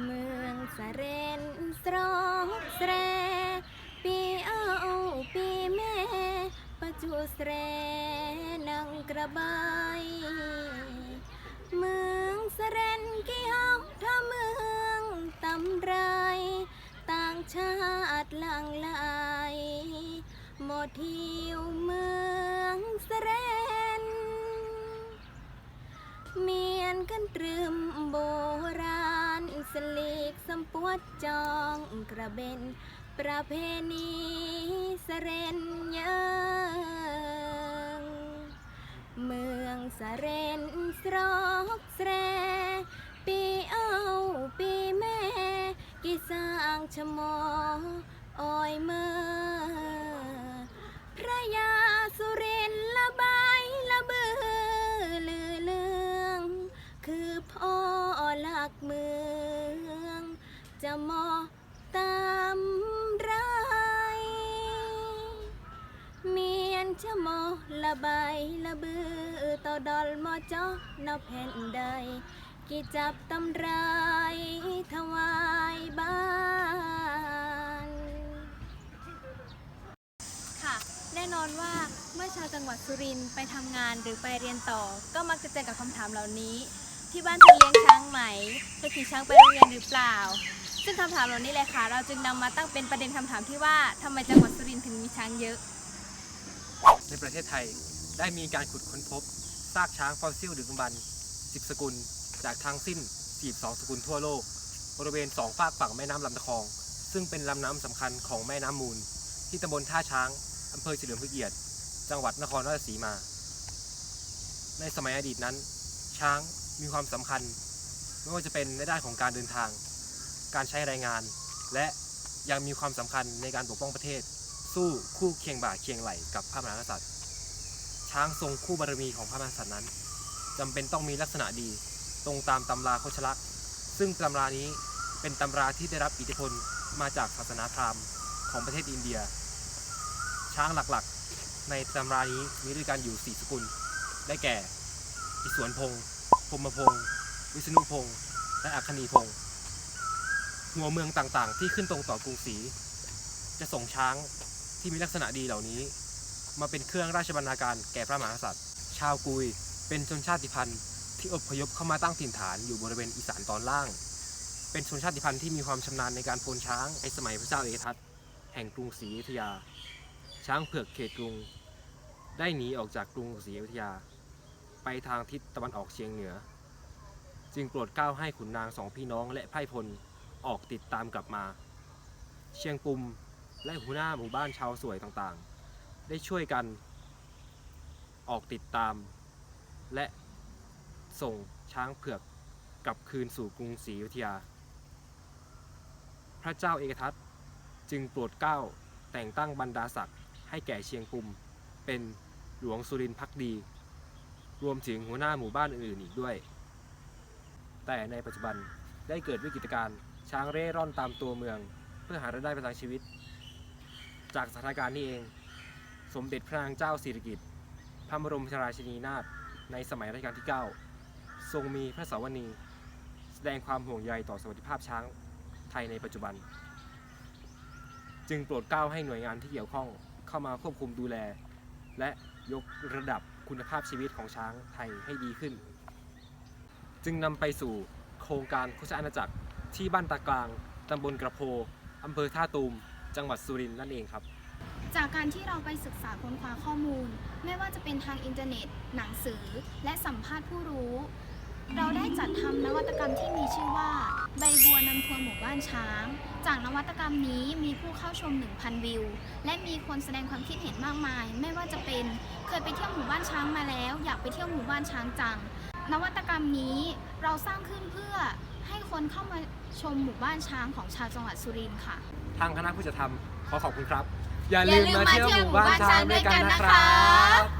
เมืองสะเรนสรอกแรปีเอาปีแม่ประจุแสรนังกระบายเมืองสะเรนกี่ห้องถ้าเมืองตำไร ต่างชาติหลัง ดจองกระเบน ประเพณีสเรนยังเมืองสเรนสรอกแสรปีเอาปีแม่กิสร้างชะมออ้อยเมื่อพระยาสุรินทร์ มอตามไรเมียนจะมอละใบละเบือต่อดอลมอจอนอแผ่นใดกิจับตำรายถวายบ้านค่ะ แน่นอนว่าเมื่อชาวจังหวัดสุรินทร์ไปทำงานหรือไปเรียนต่อ ก็มักจะเจอกับคำถามเหล่านี้ ที่บ้านเธอเลี้ยงช้างไหมเธอขี่ช้างไปโรงเรียนหรือเปล่า ซึ่งคำถามเหล่านี้แหละค่ะ เราจึงนำมาตั้งเป็นประเด็นคำถามที่ว่าทำไมจังหวัดสุรินทร์ถึงมีช้างเยอะ ในประเทศไทยได้มีการขุดค้นพบซากช้างฟอสซิลดึกดำบรรพ์10 สกุล จากทั้งสิ้น 42 สกุลทั่วโลก บริเวณสองฝากฝั่งแม่น้ำลำตะคอง ซึ่งเป็นลำน้ำสำคัญของแม่น้ำมูล ที่ตำบลท่าช้างอำเภอเฉลิมพระเกียรติ จังหวัดนครราชสีมา ในสมัยอดีตนั้น ช้างมีความสำคัญ ไม่ว่าจะเป็นในด้านของการเดินทาง การใช้แรงงาน และยังมีความสำคัญในการปกป้องประเทศ สู้คู่เคียงบ่าเคียงไหลกับพระมหากษัตริย์ ช้างทรงคู่บารมีของพระมหากษัตริย์นั้นจำเป็นต้องมีลักษณะดีตรงตามตำราโคชลักษ์ซึ่งตำรานี้เป็นตำราที่ได้รับอิทธิพลมาจากศาสนาพราหมณ์ของประเทศอินเดีย ช้างหลักๆ ในตำรานี้มีด้วยกันอยู่ 4 สกุล ได้แก่ อิศวรพงศ์พมพงศ์วิษณุพงศ์และอัคคณีพงศ์ หัวเมืองต่างๆ ที่ขึ้นตรงต่อกรุงศรีจะส่งช้างที่มีลักษณะดีเหล่านี้ มาเป็นเครื่องราชบรรณาการแก่พระมหากษัตริย์ ชาวกุยเป็นชนชาติพันธุ์ที่อพยพเข้ามาตั้งถิ่นฐานอยู่บริเวณอีสานตอนล่าง เป็นชนชาติพันธุ์ที่มีความชำนาญในการโพนช้างในสมัยพระเจ้าเอกทัตแห่งกรุงศรีอยุธยา ช้างเผือกเขตกรุง ได้หนีออกจากกรุงศรีอยุธยา ไปทางทิศตะวันออกเฉียงเหนือ จึงโปรดเกล้าให้ขุนนางสองพี่น้องและไพร่พล ออกติดตามกลับมา เชียงปุ่มและหัวหน้าหมู่บ้านชาวสวยต่างๆ ได้ช่วยกันออกติดตาม และส่งช้างเผือกกลับคืนสู่กรุงศรีอยุธยา พระเจ้าเอกทัตจึงโปรดเกล้าแต่งตั้งบรรดาศักดิ์ให้แก่เชียงปุ่มเป็นหลวงสุรินทร์พักดี รวมถึงหัวหน้าหมู่บ้านอื่นๆอีกด้วย แต่ในปัจจุบัน ได้เกิดวิกฤตการณ์ช้างเร่ร่อนตามตัวเมือง เพื่อหารายได้ประทังชีวิต จากสถานการณ์นี้เอง สมเด็จพระนางเจ้าสิริกิติ์พระบรมราชินีนาถในสมัยรัชกาลที่ 9 ทรงมีพระสวนีแสดงความห่วงใยต่อสวัสดิภาพช้างไทยในปัจจุบัน จึงโปรดเกล้าให้หน่วยงานที่เกี่ยวข้องเข้ามาควบคุมดูแล และยกระดับคุณภาพชีวิตของช้างไทยให้ดีขึ้น จึงนำไปสู่ ครงการโฆษอาณาจักรที่บ้านตากลางตำบลกระโพอำเภอท่าตูม จังหวัดสุรินทร์นั่นเองครับ จากการที่เราไปศึกษาค้นคว้าข้อมูล ไม่ว่าจะเป็นทางอินเทอร์เน็ต หนังสือ และสัมภาษณ์ผู้รู้ เราได้จัดทำนวัตกรรมที่มีชื่อว่า ใบบัวนำทัวร์หมู่บ้านช้าง จากนวัตกรรมนี้มีผู้เข้าชม 1,000 วิว และมีคนแสดงความคิดเห็นมากมาย ไม่ว่าจะเป็น เคยไปเที่ยวหมู่บ้านช้างมาแล้ว อยากไปเที่ยวหมู่บ้านช้างจัง นวัตกรรมนี้เราสร้างขึ้นเพื่อให้คนเข้ามาชมหมู่บ้านช้างของชาวจังหวัดสุรินทร์ค่ะ ทางคณะผู้จัดทำขอขอบคุณครับ อย่าอย่าลืมลืมมามาเที่ยวเที่ยวหมู่บ้านช้างด้วยกันหมู่บ้านช้างด้วยกันนะนะคครัรับบ